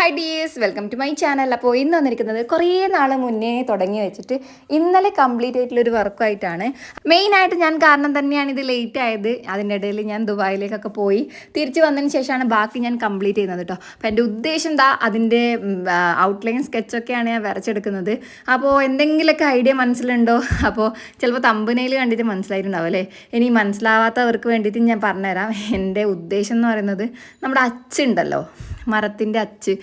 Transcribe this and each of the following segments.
Hi dears welcome to my channel അപ്പോൾ ഇന്ന് വന്നിരിക്കുന്നത് കുറേ നാൾ മുന്നേ തുടങ്ങി വെച്ചിട്ട് ഇന്നലെ കംപ്ലീറ്റ് ആയിട്ടുള്ളൊരു വർക്കായിട്ടാണ്. മെയിനായിട്ട് ഞാൻ കാരണം തന്നെയാണ് ഇത് ലേറ്റ് ആയത്. അതിന്റെ ഇടയിൽ ഞാൻ ദുബായിലേക്കൊക്കെ പോയി. തിരിച്ചു വന്നതിന് ശേഷമാണ് ബാക്കി ഞാൻ കംപ്ലീറ്റ് ചെയ്യുന്നത് കേട്ടോ അപ്പോൾ എന്റെ ഉദ്ദേശം എന്താ അതിന്റെ ഔട്ട്ലൈൻ സ്കെച്ചൊക്കെയാണ് ഞാൻ വരച്ചെടുക്കുന്നത്. അപ്പോൾ എന്തെങ്കിലുമൊക്കെ ഐഡിയ മനസ്സിലുണ്ടോ? അപ്പോൾ ചിലപ്പോൾ തമ്പനയിൽ കണ്ടിട്ട് മനസ്സിലായിട്ടുണ്ടാവും അല്ലേ? ഇനി മനസ്സിലാവാത്തവർക്ക് വേണ്ടിയിട്ട് ഞാൻ പറഞ്ഞുതരാം. എന്റെ ഉദ്ദേശം എന്ന് പറയുന്നത് നമ്മുടെ അച്ചുണ്ടല്ലോ മരത്തിന്റെ അച്ച്.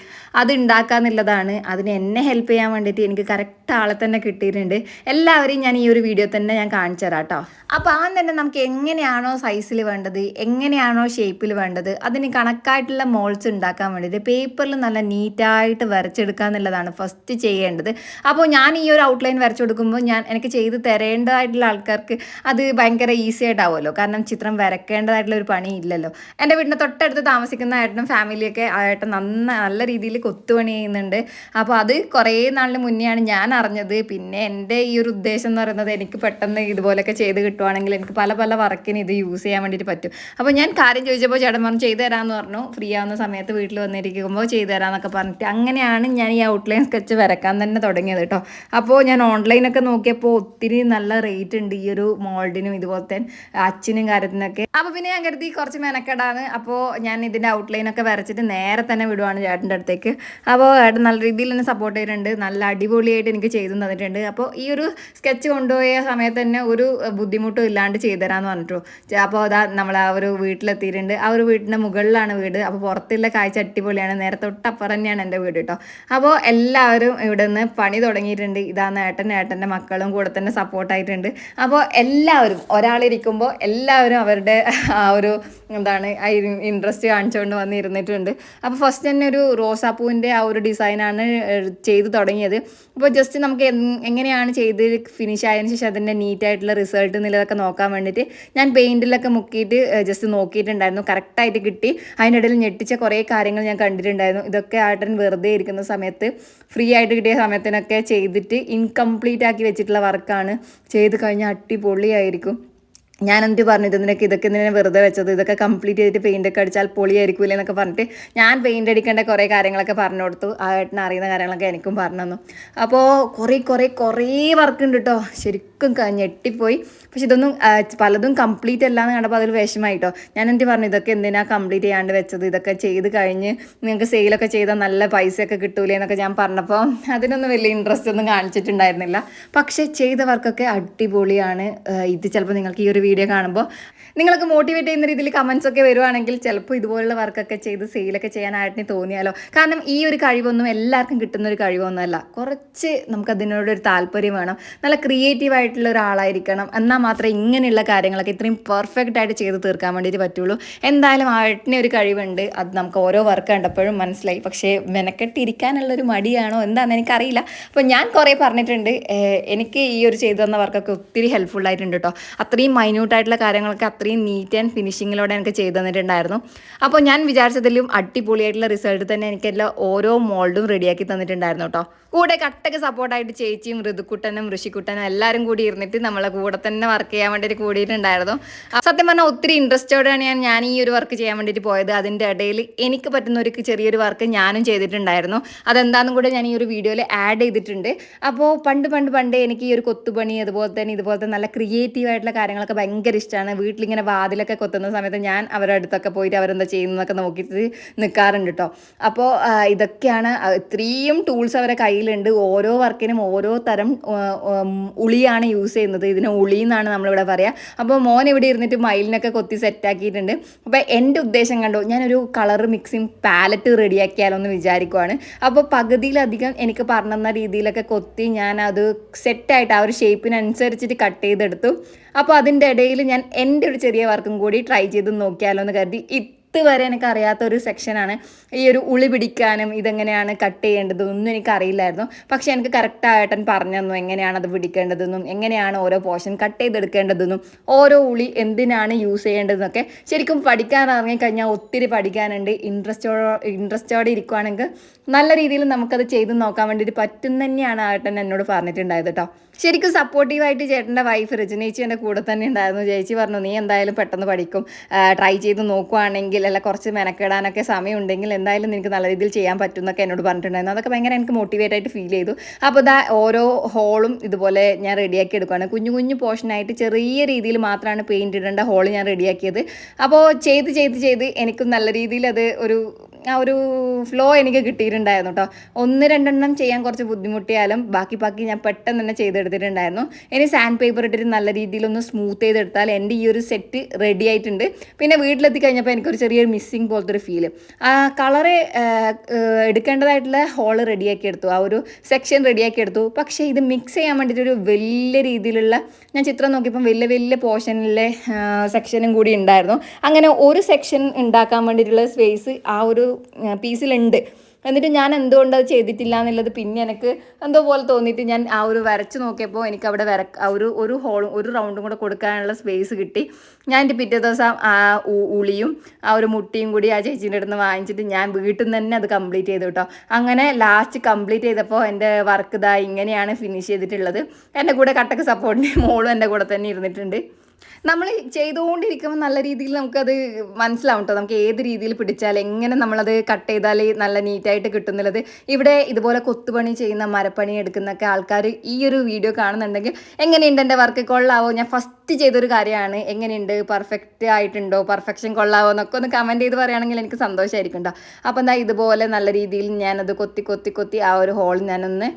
അത് ഉണ്ടാക്കാന്നുള്ളതാണ് അതിന് എന്നെ ഹെൽപ്പ് ചെയ്യാൻ വേണ്ടിയിട്ട് എനിക്ക് കറക്റ്റ് ആളെ തന്നെ കിട്ടിയിട്ടുണ്ട്. എല്ലാവരെയും ഞാൻ ഈ ഒരു വീഡിയോ തന്നെ ഞാൻ കാണിച്ചു തരാം കേട്ടോ അപ്പോൾ ആ തന്നെ നമുക്ക് എങ്ങനെയാണോ സൈസിൽ വേണ്ടത് എങ്ങനെയാണോ ഷേപ്പിൽ വേണ്ടത് അതിന് കണക്കായിട്ടുള്ള മോൾസ് ഉണ്ടാക്കാൻ വേണ്ടിയിട്ട് പേപ്പറിൽ നല്ല നീറ്റായിട്ട് വരച്ചെടുക്കുക എന്നുള്ളതാണ് ഫസ്റ്റ് ചെയ്യേണ്ടത്. അപ്പോൾ ഞാൻ ഈ ഒരു ഔട്ട്ലൈൻ വരച്ചു കൊടുക്കുമ്പോൾ ഞാൻ എനിക്ക് ചെയ്ത് തരേണ്ടതായിട്ടുള്ള ആൾക്കാർക്ക് അത് ഭയങ്കര ഈസി ആയിട്ടാവുമല്ലോ. കാരണം ചിത്രം വരക്കേണ്ടതായിട്ടുള്ള ഒരു പണി ഇല്ലല്ലോ. എന്റെ വീടിന്റെ തൊട്ടടുത്ത് താമസിക്കുന്ന ഏട്ടനും ഫാമിലിയൊക്കെ ആ ഏട്ടൻ നന്ന നല്ല രീതിയിൽ കൊത്തുപണി ചെയ്യുന്നുണ്ട്. അപ്പോൾ അത് കുറേ നാളിന് മുന്നെയാണ് ഞാൻ അറിഞ്ഞത്. പിന്നെ എന്റെ ഈ ഒരു ഉദ്ദേശം എന്ന് പറയുന്നത് എനിക്ക് പെട്ടെന്ന് ഇതുപോലെയൊക്കെ ചെയ്ത് കിട്ടുവാണെങ്കിൽ എനിക്ക് പല പല വർക്കിന് ഇത് യൂസ് ചെയ്യാൻ വേണ്ടിയിട്ട് പറ്റും. അപ്പോൾ ഞാൻ കാര്യം ചോദിച്ചപ്പോൾ ചേട്ടൻ പറഞ്ഞു ചെയ്തു തരാമെന്ന് പറഞ്ഞു. ഫ്രീ ആവുന്ന സമയത്ത് വീട്ടിൽ വന്നിരിക്കുമ്പോൾ ചെയ്തു തരാമെന്നൊക്കെ പറഞ്ഞിട്ട് അങ്ങനെയാണ് ഞാൻ ഈ ഔട്ട്ലൈൻ സ്കെച്ച് വരക്കാൻ തന്നെ തുടങ്ങിയത് കേട്ടോ. അപ്പോൾ ഞാൻ ഓൺലൈനൊക്കെ നോക്കിയപ്പോൾ ഒത്തിരി നല്ല റേറ്റ് ഉണ്ട് ഈ ഒരു മോൾഡിനും ഇതുപോലത്തെ അച്ഛനും കാര്യത്തിനൊക്കെ. അപ്പോൾ പിന്നെ ഞാൻ കരുതി കുറച്ച് മെനക്കെടാണ് അപ്പോൾ ഞാൻ ഇതിന്റെ ഔട്ട്ലൈനൊക്കെ വരച്ചിട്ട് നേരെ തന്നെ വിടുവാണ് ചേട്ടന്റെ അടുത്തേക്ക്. അപ്പോൾ ഏട്ടൻ നല്ല രീതിയിൽ തന്നെ സപ്പോർട്ട് ചെയ്തിട്ടുണ്ട്. നല്ല അടിപൊളിയായിട്ട് എനിക്ക് ചെയ്തു തന്നിട്ടുണ്ട്. അപ്പോൾ ഈ ഒരു സ്കെച്ച് കൊണ്ടുപോയ സമയത്ത് തന്നെ ഒരു ബുദ്ധിമുട്ടും ഇല്ലാണ്ട് ചെയ്തു തരാമെന്ന് പറഞ്ഞിട്ടു. അപ്പോൾ അതാ നമ്മൾ ആ ഒരു വീട്ടിലെത്തിയിട്ടുണ്ട്. ആ ഒരു വീടിന്റെ മുകളിലാണ് വീട്. അപ്പോൾ പുറത്തുള്ള കാഴ്ച അടിപൊളിയാണ്. നേരെ തൊട്ടപ്പുറം തന്നെയാണ് എന്റെ വീട് കേട്ടോ. അപ്പോൾ എല്ലാവരും ഇവിടെ നിന്ന് പണി തുടങ്ങിയിട്ടുണ്ട്. ഇതാണ് ഏട്ടൻ ഏട്ടന്റെ മക്കളും കൂടെ തന്നെ സപ്പോർട്ടായിട്ടുണ്ട് അപ്പോൾ എല്ലാവരും ഒരാളിരിക്കുമ്പോൾ എല്ലാവരും അവരുടെ ആ ഒരു എന്താണ് ഇൻട്രസ്റ്റ് കാണിച്ചുകൊണ്ട് വന്ന് ഇരുന്നിട്ടുണ്ട് അപ്പോൾ ഫസ്റ്റ് തന്നെ ഒരു റോസാപ്പൂവിന്റെ ആ ഒരു ഡിസൈനാണ് ചെയ്ത് തുടങ്ങിയത്. അപ്പോൾ ജസ്റ്റ് നമുക്ക് എങ്ങനെയാണ് ചെയ്ത് ഫിനിഷ് ആയതിനു ശേഷം അതിന്റെ നീറ്റായിട്ടുള്ള റിസൾട്ട് എന്നുള്ളതൊക്കെ നോക്കാൻ വേണ്ടിയിട്ട് ഞാൻ പെയിന്റിലൊക്കെ മുക്കിയിട്ട് ജസ്റ്റ് നോക്കിയിട്ടുണ്ടായിരുന്നു. കറക്റ്റായിട്ട് കിട്ടി. അതിന്റെ ഇടയിൽ ഞെട്ടിച്ച കുറേ കാര്യങ്ങൾ ഞാൻ കണ്ടിട്ടുണ്ടായിരുന്നു. ഇതൊക്കെ ആട്ടൻ വെറുതെ ഇരിക്കുന്ന സമയത്ത് ഫ്രീ ആയിട്ട് കിട്ടിയ സമയത്തിനൊക്കെ ചെയ്തിട്ട് ഇൻകംപ്ലീറ്റ് ആക്കി വെച്ചിട്ടുള്ള വർക്കാണ് ചെയ്ത് കഴിഞ്ഞാൽ അടിപൊളിയായിരിക്കും. ഞാൻ എന്നിട്ട് പറഞ്ഞു ഇതിനൊക്കെ ഇതൊക്കെ എന്തിനാണ് വെറുതെ വെച്ചത്? ഇതൊക്കെ കംപ്ലീറ്റ് ചെയ്തിട്ട് പെയിന്റ് ഒക്കെ അടിച്ചാൽ പൊളിയായിരിക്കില്ല എന്നൊക്കെ പറഞ്ഞിട്ട് ഞാൻ പെയിന്റ് അടിക്കേണ്ട കുറേ കാര്യങ്ങളൊക്കെ പറഞ്ഞു കൊടുത്തു. ആ ഏട്ടന് അറിയുന്ന കാര്യങ്ങളൊക്കെ എനിക്കും പറഞ്ഞു തന്നു. അപ്പോൾ കുറേ കുറേ കുറേ വർക്ക് ഉണ്ട് കേട്ടോ ശരിക്കും ഞെട്ടിപ്പോയി. പക്ഷെ ഇതൊന്നും പലതും കംപ്ലീറ്റ് അല്ല എന്ന് കണ്ടപ്പോൾ അതൊരു വിഷമമായി കേട്ടോ ഞാൻ എന്നിട്ട് പറഞ്ഞു? ഇതൊക്കെ എന്തിനാ കംപ്ലീറ്റ് ചെയ്യാണ്ട് വെച്ചത്? ഇതൊക്കെ ചെയ്ത് കഴിഞ്ഞ് നിങ്ങൾക്ക് സെയിലൊക്കെ ചെയ്താൽ നല്ല പൈസയൊക്കെ കിട്ടൂലേ എന്നൊക്കെ ഞാൻ പറഞ്ഞപ്പോൾ അതിനൊന്നും വലിയ ഇൻട്രസ്റ്റ് ഒന്നും കാണിച്ചിട്ടുണ്ടായിരുന്നില്ല. പക്ഷേ ചെയ്ത വർക്കൊക്കെ അടിപൊളിയാണ്. ഇത് ചിലപ്പോൾ നിങ്ങൾക്ക് ഈ ഒരു വീഡിയോ കാണുമ്പോൾ നിങ്ങൾക്ക് മോട്ടിവേറ്റ് ചെയ്യുന്ന രീതിയിൽ കമൻസ് ഒക്കെ വരുവാണെങ്കിൽ ചിലപ്പോൾ ഇതുപോലുള്ള വർക്കൊക്കെ ചെയ്ത് സെയിലൊക്കെ ചെയ്യാനായിട്ട് തോന്നിയാലോ? കാരണം ഈ ഒരു കഴിവൊന്നും എല്ലാവർക്കും കിട്ടുന്ന ഒരു കഴിവൊന്നുമല്ല. കുറച്ച് നമുക്ക് അതിനോടൊരു താല്പര്യം വേണം. നല്ല ക്രിയേറ്റീവ് ആയിട്ടുള്ള ഒരാളായിരിക്കണം. എന്നാൽ മാത്രമേ ഇങ്ങനെയുള്ള കാര്യങ്ങളൊക്കെ ഇത്രയും പെർഫെക്റ്റ് ആയിട്ട് ചെയ്ത് തീർക്കാൻ വേണ്ടിയിട്ട് പറ്റുള്ളൂ. എന്തായാലും ആട്ടിനെ ഒരു കഴിവുണ്ട്. അത് നമുക്ക് ഓരോ വർക്ക് കണ്ടപ്പോഴും മനസ്സിലായി. പക്ഷേ മെനക്കെട്ടിരിക്കാനുള്ളൊരു മടിയാണോ? എന്താണെന്ന് എനിക്കറിയില്ല. അപ്പോൾ ഞാൻ കുറേ പറഞ്ഞിട്ടുണ്ട്. എനിക്ക് ഈ ഒരു ചെയ്തു തന്ന വർക്കൊക്കെ ഒത്തിരി ഹെൽപ്ഫുൾ ആയിട്ടുണ്ട് കേട്ടോ. അത്രയും മൈന്യൂട്ടായിട്ടുള്ള കാര്യങ്ങളൊക്കെ അത്രയും നീറ്റ് ആൻഡ് ഫിനിഷിങ്ങിലൂടെ എനിക്ക് ചെയ്തു തന്നിട്ടുണ്ടായിരുന്നു. അപ്പോൾ ഞാൻ വിചാരിച്ചതിലും അടിപൊളിയായിട്ടുള്ള റിസൾട്ട് തന്നെ എനിക്കെല്ലാം ഓരോ മോൾഡും റെഡിയാക്കി തന്നിട്ടുണ്ടായിരുന്നു കേട്ടോ. കൂടെ കട്ടക്ക് സപ്പോർട്ടായിട്ട് ചേച്ചിയും ഋതുക്കുട്ടനും ഋഷിക്കുട്ടനും എല്ലാവരും കൂടി ഇരുന്നിട്ട് നമ്മളെ കൂടെ തന്നെ വർക്ക് ചെയ്യാൻ വേണ്ടിയിട്ട് കൂടിയിട്ടുണ്ടായിരുന്നു. സത്യം പറഞ്ഞാൽ ഒത്തിരി ഇൻട്രസ്റ്റോടെയാണ് ഞാൻ ഞാൻ ഈ ഒരു വർക്ക് ചെയ്യാൻ വേണ്ടിയിട്ട് പോയത്. അതിന്റെ ഇടയിൽ എനിക്ക് പറ്റുന്ന ഒരു ചെറിയൊരു വർക്ക് ഞാനും ചെയ്തിട്ടുണ്ടായിരുന്നു. അതെന്താണെന്നും കൂടെ ഞാൻ ഈ ഒരു വീഡിയോയിൽ ആഡ് ചെയ്തിട്ടുണ്ട്. അപ്പോൾ പണ്ട് പണ്ട് പണ്ട് എനിക്ക് ഈ ഒരു കൊത്തുപണി അതുപോലെ തന്നെ ഇതുപോലത്തെ നല്ല ക്രിയേറ്റീവ് ആയിട്ടുള്ള കാര്യങ്ങളൊക്കെ ഭയങ്കര ഇഷ്ടമാണ് വീട്ടിലിങ്ങനെ വാതിലൊക്കെ കൊത്തുന്ന സമയത്ത് ഞാൻ അവരുടെ അടുത്തൊക്കെ പോയിട്ട് അവരെന്താ ചെയ്യുന്നതൊക്കെ നോക്കിയിട്ട് നിൽക്കാറുണ്ട് കേട്ടോ അപ്പോൾ ഇതൊക്കെയാണ് ഇത്രയും ടൂൾസ് അവരെ കയ്യിലുണ്ട്. ഓരോ വർക്കിനും ഓരോ തരം ഉളിയാണ് യൂസ് ചെയ്യുന്നത്. ഇതിന് ഉളി എന്നാണ് നമ്മളിവിടെ പറയുക അപ്പോൾ മോൻ ഇവിടെ ഇരുന്നിട്ട് മയിലിനൊക്കെ കൊത്തി സെറ്റാക്കിയിട്ടുണ്ട് അപ്പോൾ എന്റെ ഉദ്ദേശം കണ്ടോ ഞാനൊരു കളർ മിക്സിങ് പാലറ്റ് റെഡിയാക്കിയാലോ എന്ന് വിചാരിക്കുവാണ്. അപ്പോൾ പകുതിയിലധികം എനിക്ക് പറഞ്ഞു തന്ന രീതിയിലൊക്കെ കൊത്തി ഞാൻ അത് സെറ്റായിട്ട് ആ ഒരു ഷേപ്പിനനുസരിച്ചിട്ട് കട്ട് ചെയ്തെടുത്തു. അപ്പോൾ അതിന്റെ ഇടയിൽ ഞാൻ എന്റെ ഒരു ചെറിയ വർക്കും കൂടി ട്രൈ ചെയ്ത് നോക്കിയാലോ എന്ന് കരുതി. ഇതുവരെ എനിക്ക് അറിയാത്ത ഒരു സെക്ഷനാണ്. ഈ ഒരു ഉളി പിടിക്കാനും ഇതെങ്ങനെയാണ് കട്ട് ചെയ്യേണ്ടത് ഒന്നും എനിക്ക് അറിയില്ലായിരുന്നു പക്ഷേ എനിക്ക് കറക്റ്റായിട്ടൻ പറഞ്ഞു തന്നു എങ്ങനെയാണ് അത് പിടിക്കേണ്ടതെന്നും എങ്ങനെയാണ് ഓരോ പോർഷൻ കട്ട് ചെയ്തെടുക്കേണ്ടതെന്നും ഓരോ ഉളി എന്തിനാണ് യൂസ് ചെയ്യേണ്ടതെന്നൊക്കെ ശരിക്കും പഠിക്കാൻ ഇറങ്ങിക്കഴിഞ്ഞാൽ ഒത്തിരി പഠിക്കാനുണ്ട്. ഇൻട്രസ്റ്റോടെ ഇൻട്രസ്റ്റോടെ ഇരിക്കുവാണെങ്കിൽ നല്ല രീതിയിൽ നമുക്കത് ചെയ്ത് നോക്കാൻ വേണ്ടിയിട്ട് പറ്റും തന്നെയാണ് ആട്ടൻ എന്നോട് പറഞ്ഞിട്ടുണ്ടായത് കേട്ടോ ശരിക്കും സപ്പോർട്ടീവായിട്ട് ചേട്ടന്റെ വൈഫ് രജനേച്ചി എന്റെ കൂടെ തന്നെ ഉണ്ടായിരുന്നു. ചേച്ചി പറഞ്ഞു നീ എന്തായാലും പെട്ടെന്ന് പഠിക്കും. ട്രൈ ചെയ്ത് നോക്കുവാണെങ്കിൽ അല്ല കുറച്ച് മെനക്കെടാനൊക്കെ സമയം ഉണ്ടെങ്കിൽ എന്തായാലും നിനക്ക് നല്ല രീതിയിൽ ചെയ്യാൻ പറ്റും എന്നൊക്കെ എന്നോട് പറഞ്ഞിട്ടുണ്ടായിരുന്നു. അതൊക്കെ ഭയങ്കര എനിക്ക് മോട്ടിവേറ്റ് ആയിട്ട് ഫീൽ ചെയ്തു. അപ്പോൾ ഇതാ ഓരോ ഹോളും ഇതുപോലെ ഞാൻ റെഡിയാക്കി എടുക്കുകയാണ് കുഞ്ഞു കുഞ്ഞു പോർഷനായിട്ട് ചെറിയ രീതിയിൽ മാത്രമാണ് പെയിന്റ് ഇടേണ്ട ഹോൾ ഞാൻ റെഡിയാക്കിയത് അപ്പോൾ ചെയ്ത് ചെയ്ത് ചെയ്ത് എനിക്കും നല്ല രീതിയിൽ അത് ഒരു ആ ഒരു ഫ്ലോ എനിക്ക് കിട്ടിയിട്ടുണ്ടായിരുന്നു കേട്ടോ ഒന്ന് രണ്ടെണ്ണം ചെയ്യാൻ കുറച്ച് ബുദ്ധിമുട്ടിയാലും ബാക്കി ബാക്കി ഞാൻ പെട്ടെന്ന് തന്നെ ചെയ്തെടുത്തിട്ടുണ്ടായിരുന്നു. ഇനി സാൻഡ് പേപ്പർ ഇട്ടിട്ട് നല്ല രീതിയിൽ ഒന്ന് സ്മൂത്ത് ചെയ്തെടുത്താൽ എന്റെ ഈ ഒരു സെറ്റ് റെഡി ആയിട്ടുണ്ട്. പിന്നെ വീട്ടിലെത്തി കഴിഞ്ഞപ്പോൾ എനിക്കൊരു ചെറിയൊരു മിസ്സിങ് പോലത്തെ ഒരു ഫീൽ ആ കളറ് എടുക്കേണ്ടതായിട്ടുള്ള ഹോൾ റെഡിയാക്കി എടുത്തു. ആ ഒരു സെക്ഷൻ റെഡിയാക്കി എടുത്തു. പക്ഷേ ഇത് മിക്സ് ചെയ്യാൻ വേണ്ടിയിട്ടൊരു വലിയ രീതിയിലുള്ള ഞാൻ ചിത്രം നോക്കിയപ്പം വലിയ വലിയ പോർഷനിലെ സെക്ഷനും കൂടി ഉണ്ടായിരുന്നു. അങ്ങനെ ഒരു സെക്ഷൻ ഉണ്ടാക്കാൻ വേണ്ടിയിട്ടുള്ള സ്പേസ് ആ ഒരു പീസിലുണ്ട്. എന്നിട്ട് ഞാൻ എന്തുകൊണ്ട് അത് ചെയ്തിട്ടില്ല എന്നുള്ളത് പിന്നെ എനിക്ക് എന്തോ പോലെ തോന്നിയിട്ട് ഞാൻ ആ ഒരു വരച്ച് നോക്കിയപ്പോൾ എനിക്ക് അവിടെ വര ഒരു ഒരു ഹോളും ഒരു റൗണ്ടും കൂടെ കൊടുക്കാനുള്ള സ്പേസ് കിട്ടി. ഞാൻ എന്റെ പിറ്റേ ദിവസം ആ ഉളിയും ആ ഒരു മുട്ടിയും കൂടി ആ ചേച്ചീന്റെ അടുത്ത് വാങ്ങിച്ചിട്ട് ഞാൻ വീട്ടിൽ നിന്ന് തന്നെ അത് കംപ്ലീറ്റ് ചെയ്തു കേട്ടോ അങ്ങനെ ലാസ്റ്റ് കംപ്ലീറ്റ് ചെയ്തപ്പോൾ എന്റെ വർക്ക് ഇതാ ഇങ്ങനെയാണ് ഫിനിഷ് ചെയ്തിട്ടുള്ളത്. എന്റെ കൂടെ കട്ടക്ക് സപ്പോർട്ടിന്റെ മോളും എന്റെ കൂടെ തന്നെ ഇരുന്നിട്ടുണ്ട്. നമ്മൾ ചെയ്തുകൊണ്ടിരിക്കുമ്പോൾ നല്ല രീതിയിൽ നമുക്കത് മനസ്സിലാവും കേട്ടോ നമുക്ക് ഏത് രീതിയിൽ പിടിച്ചാൽ എങ്ങനെ നമ്മളത് കട്ട് ചെയ്താൽ നല്ല നീറ്റായിട്ട് കിട്ടുന്നുള്ളത്. ഇവിടെ ഇതുപോലെ കൊത്തുപണി ചെയ്യുന്ന മരപ്പണി എടുക്കുന്നൊക്കെ ആൾക്കാർ ഈ ഒരു വീഡിയോ കാണുന്നുണ്ടെങ്കിൽ എങ്ങനെയുണ്ട് എന്റെ വർക്ക് കൊള്ളാവോ? ഞാൻ ഫസ്റ്റ് ചെയ്തൊരു കാര്യമാണ്. എങ്ങനെയുണ്ട്? പെർഫെക്റ്റ് ആയിട്ടുണ്ടോ? പെർഫെക്ഷൻ കൊള്ളാവോ? എന്നൊക്കെ ഒന്ന് കമന്റ് ചെയ്ത് പറയുകയാണെങ്കിൽ എനിക്ക് സന്തോഷമായിരിക്കും കേട്ടോ അപ്പോൾ എന്താ ഇതുപോലെ നല്ല രീതിയിൽ ഞാനത് കൊത്തി കൊത്തി കൊത്തി ആ ഒരു ഹോൾ ഞാനൊന്ന്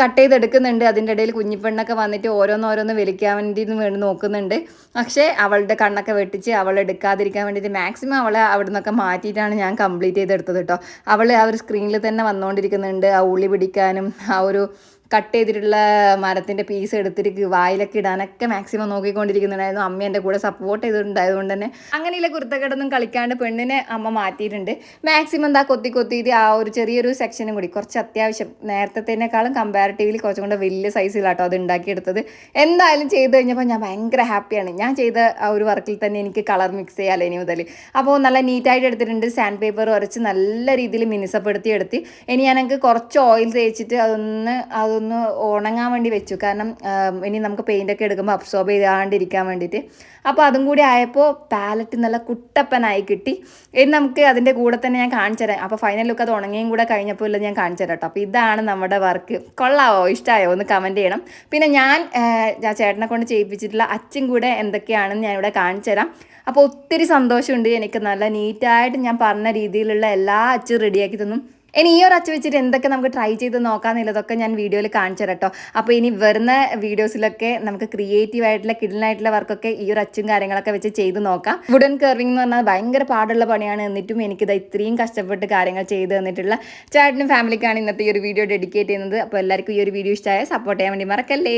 കട്ട് ചെയ്തെടുക്കുന്നുണ്ട്. അതിന്റെ ഇടയിൽ കുഞ്ഞിപ്പെണ്ണൊക്കെ വന്നിട്ട് ഓരോന്നോരോന്ന് വലിക്കാൻ വേണ്ടിയിട്ട് വേണ്ടി നോക്കുന്നുണ്ട്. പക്ഷേ അവളുടെ കണ്ണൊക്കെ വെട്ടിച്ച് അവൾ എടുക്കാതിരിക്കാൻ വേണ്ടിയിട്ട് മാക്സിമം അവളെ അവിടെ നിന്നൊക്കെ മാറ്റിയിട്ടാണ് ഞാൻ കംപ്ലീറ്റ് ചെയ്തെടുത്തത് കേട്ടോ അവൾ ആ ഒരു സ്ക്രീനിൽ തന്നെ വന്നുകൊണ്ടിരിക്കുന്നുണ്ട് ആ ഉള്ളി പിടിക്കാനും ആ ഒരു കട്ട് ചെയ്തിട്ടുള്ള മരത്തിന്റെ പീസ് എടുത്തിട്ട് വായിലൊക്കെ ഇടാനൊക്കെ മാക്സിമം നോക്കിക്കൊണ്ടിരിക്കുന്നുണ്ടായിരുന്നു. അമ്മ എന്റെ കൂടെ സപ്പോർട്ട് ചെയ്തിട്ടുണ്ടായതുകൊണ്ട് തന്നെ. അങ്ങനെയുള്ള കുരുത്തക്കെട്ടൊന്നും കളിക്കാണ്ട് പെണ്ണിനെ അമ്മ മാറ്റിയിട്ടുണ്ട്. മാക്സിമം എന്താ കൊത്തി കൊത്തിയിട്ട് ആ ഒരു ചെറിയൊരു സെക്ഷനും കൂടി. കുറച്ച് അത്യാവശ്യം. നേരത്തേനേക്കാളും കമ്പാരിറ്റീവ്ലി കുറച്ചും കൂടെ വലിയ സൈസിലാട്ടോ അത് ഉണ്ടാക്കിയെടുത്തത്. എന്തായാലും ചെയ്ത് കഴിഞ്ഞപ്പോൾ ഞാൻ ഭയങ്കര ഹാപ്പിയാണ് ഞാൻ ചെയ്ത ആ ഒരു വർക്കിൽ തന്നെ എനിക്ക് കളർ മിക്സ് ചെയ്യാമല്ലോ ഇനി മുതൽ അപ്പോൾ നല്ല നീറ്റായിട്ട് എടുത്തിട്ടുണ്ട്. സാൻഡ് പേപ്പർ ഉരച്ച് നല്ല രീതിയിൽ മിനുസപ്പെടുത്തി എടുത്ത് ഇനി ഞാൻ കുറച്ച് ഓയിൽ തേച്ചിട്ട് അതൊന്ന് അതൊന്ന് ഉണങ്ങാൻ വേണ്ടി വെച്ചു. കാരണം ഇനി നമുക്ക് പെയിന്റ് ഒക്കെ എടുക്കുമ്പോൾ അബ്സോർബ് ചെയ്യാണ്ടിരിക്കാൻ വേണ്ടിയിട്ട്. അപ്പോൾ അതും കൂടി ആയപ്പോൾ പാലറ്റ് നല്ല കുട്ടപ്പനായി കിട്ടി. ഇനി നമുക്ക് അതിന്റെ കൂടെ തന്നെ ഞാൻ കാണിച്ചു തരാം. അപ്പോൾ ഫൈനൽ ലുക്ക് അത് ഉണങ്ങിയും കൂടെ കഴിഞ്ഞപ്പോൾ ഇല്ല ഞാൻ കാണിച്ചു തരാം കേട്ടോ അപ്പോൾ ഇതാണ് നമ്മുടെ വർക്ക് കൊള്ളാവോ? ഇഷ്ടമായോ ഒന്ന് കമന്റ് ചെയ്യണം. പിന്നെ ഞാൻ ചേട്ടനെ കൊണ്ട് ചെയ്യിപ്പിച്ചിട്ടുള്ള അച്ഛൻ കൂടെ എന്തൊക്കെയാണെന്ന് ഞാൻ ഇവിടെ കാണിച്ചു തരാം. അപ്പോൾ ഒത്തിരി സന്തോഷമുണ്ട്. എനിക്ക് നല്ല നീറ്റായിട്ട് ഞാൻ പറഞ്ഞ രീതിയിലുള്ള എല്ലാ അച്ചും റെഡിയാക്കി തന്നു. ഇനി ഈ ഒരു അച്ചുവെച്ചിട്ട് എന്തൊക്കെ നമുക്ക് ട്രൈ ചെയ്ത് നോക്കാമെന്നുള്ളതൊക്കെ ഞാൻ വീഡിയോയിൽ കാണിച്ചു തരട്ടോ. അപ്പോൾ ഇനി വരുന്ന വീഡിയോസിലൊക്കെ നമുക്ക് ക്രിയേറ്റീവ് ആയിട്ടുള്ള വർക്കൊക്കെ ഈ ഒരു അച്ചും കാര്യങ്ങളൊക്കെ വെച്ച് ചെയ്ത് നോക്കാം. വുഡൻ കർവിംഗ് എന്ന് പറഞ്ഞാൽ ഭയങ്കര പാടുള്ള പണിയാണ്. എന്നിട്ടും എനിക്കിത് ഇത്രയും കഷ്ടപ്പെട്ട് കാര്യങ്ങൾ ചെയ്ത് തന്നിട്ടുള്ള ചേട്ടനും ഫാമിലിക്കാണ് ഇന്നത്തെ ഈ ഒരു വീഡിയോ ഡെഡിക്കേറ്റ് ചെയ്യുന്നത്. അപ്പോൾ എല്ലാവർക്കും ഈ ഒരു വീഡിയോ ഇഷ്ടമായ സപ്പോർട്ട് ചെയ്യാൻ വേണ്ടി മറക്കല്ലേ.